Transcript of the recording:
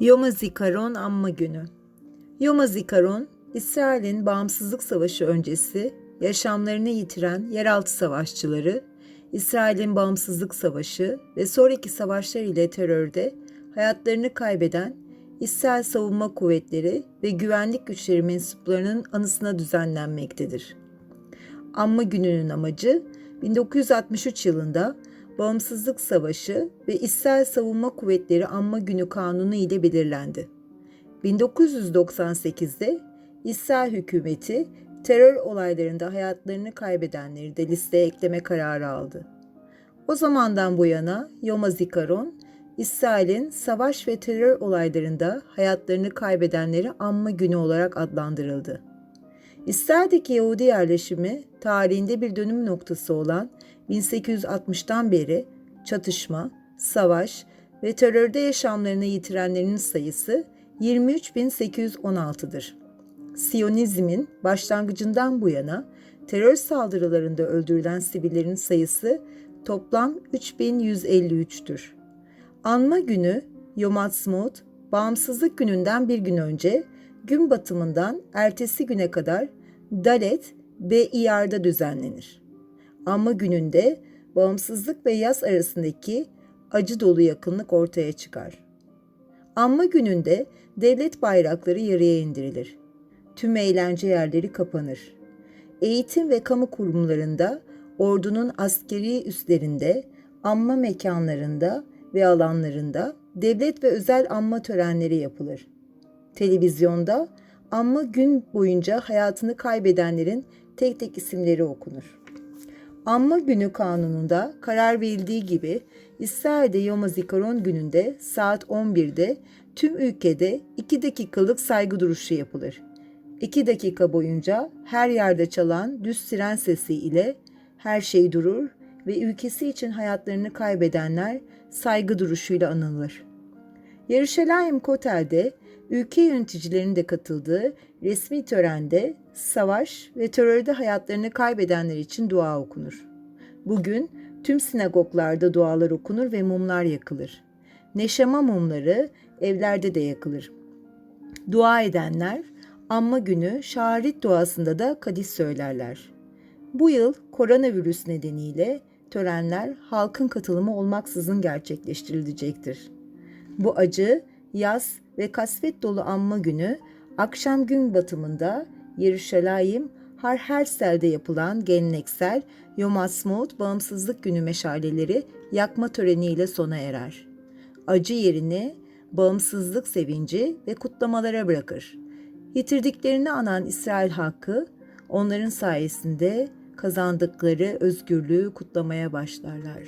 Yom HaZikaron Anma Günü Yom HaZikaron, İsrail'in bağımsızlık savaşı öncesi yaşamlarını yitiren yeraltı savaşçıları, İsrail'in bağımsızlık savaşı ve sonraki savaşlar ile terörde hayatlarını kaybeden İsrail Savunma Kuvvetleri ve güvenlik güçleri mensuplarının anısına düzenlenmektedir. Anma gününün amacı 1963 yılında Bağımsızlık Savaşı ve İsrail Savunma Kuvvetleri Anma Günü Kanunu ile belirlendi. 1998'de İsrail hükümeti terör olaylarında hayatlarını kaybedenleri de listeye ekleme kararı aldı. O zamandan bu yana Yom HaZikaron, İsrail'in savaş ve terör olaylarında hayatlarını kaybedenleri anma günü olarak adlandırıldı. İsrail'deki Yahudi yerleşimi tarihinde bir dönüm noktası olan 1860'tan beri çatışma, savaş ve terörde yaşamlarını yitirenlerin sayısı 23.816'dır. Siyonizmin başlangıcından bu yana terör saldırılarında öldürülen sivillerin sayısı toplam 3153'tür. Anma günü Yom Ha'atzmaut, bağımsızlık gününden bir gün önce gün batımından ertesi güne kadar Dalet ve İyar'da düzenlenir. Anma gününde bağımsızlık ve yaz arasındaki acı dolu yakınlık ortaya çıkar. Anma gününde devlet bayrakları yarıya indirilir. Tüm eğlence yerleri kapanır. Eğitim ve kamu kurumlarında, ordunun askeri üslerinde, anma mekanlarında ve alanlarında devlet ve özel anma törenleri yapılır. Televizyonda anma gün boyunca hayatını kaybedenlerin tek tek isimleri okunur. Anma günü kanununda karar verildiği gibi İsrail'de Yom HaZikaron gününde saat 11'de tüm ülkede 2 dakikalık saygı duruşu yapılır. 2 dakika boyunca her yerde çalan düz siren sesi ile her şey durur ve ülkesi için hayatlarını kaybedenler saygı duruşuyla anılır. Yeruşalayim Kotel'de ülke yöneticilerinin de katıldığı resmi törende savaş ve terörde hayatlarını kaybedenler için dua okunur. Bugün tüm sinagoglarda dualar okunur ve mumlar yakılır. Neşama mumları evlerde de yakılır. Dua edenler anma günü şaharit duasında da kadis söylerler. Bu yıl koronavirüs nedeniyle törenler halkın katılımı olmaksızın gerçekleştirilecektir. Bu acı, yaz ve kasvet dolu anma günü akşam gün batımında Yeruşalayim Har Hersel'de yapılan geleneksel Yom Ha'atzmaut Bağımsızlık Günü meşaleleri yakma töreniyle sona erer. Acı yerini bağımsızlık sevinci ve kutlamalara bırakır. Yitirdiklerini anan İsrail halkı onların sayesinde kazandıkları özgürlüğü kutlamaya başlarlar.